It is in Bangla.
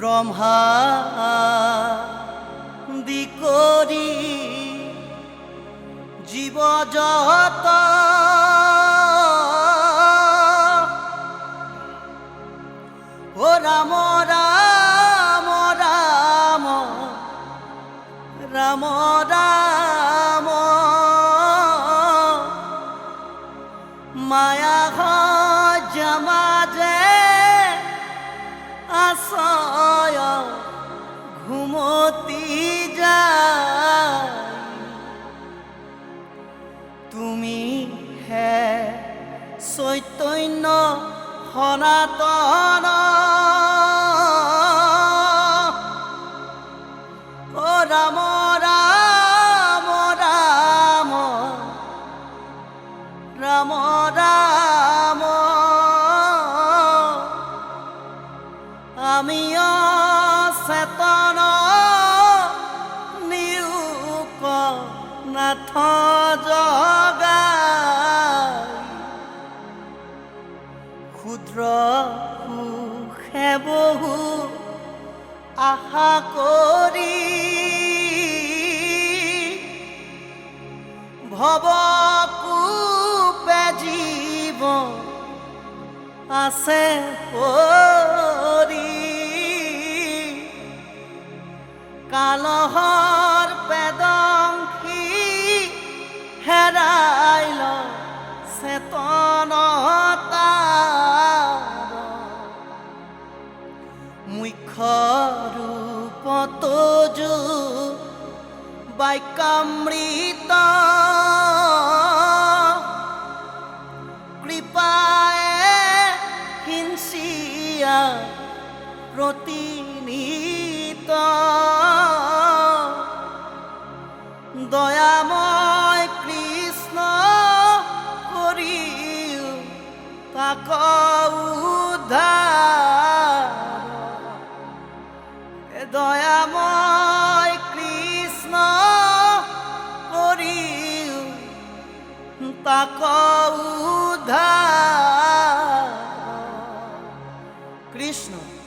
ব্রহ্মা দি করি জীব জগত ও রাম রাম রাম রাম রাম। মায়া ঘুমতি যায়। তুমি হে চৈতন্য সনাতন। ও ৰাম ৰাম ৰাম। ৰাম ৰাম। আমি চেতন নাথ জগাই। ক্ষুদ্ৰ সুখে বহু আশা কৰি ভৱ জীৱ আছে পৰি কালহৰ চেতনতাৰ মুখ্য ৰূপত যো বাক্যামৃত কৃপায়ে হিংসিয়া প্ৰতিনিত উদ্ধাৰ দয়াময় কৃষ্ণ করি তাক উধা কৃষ্ণ।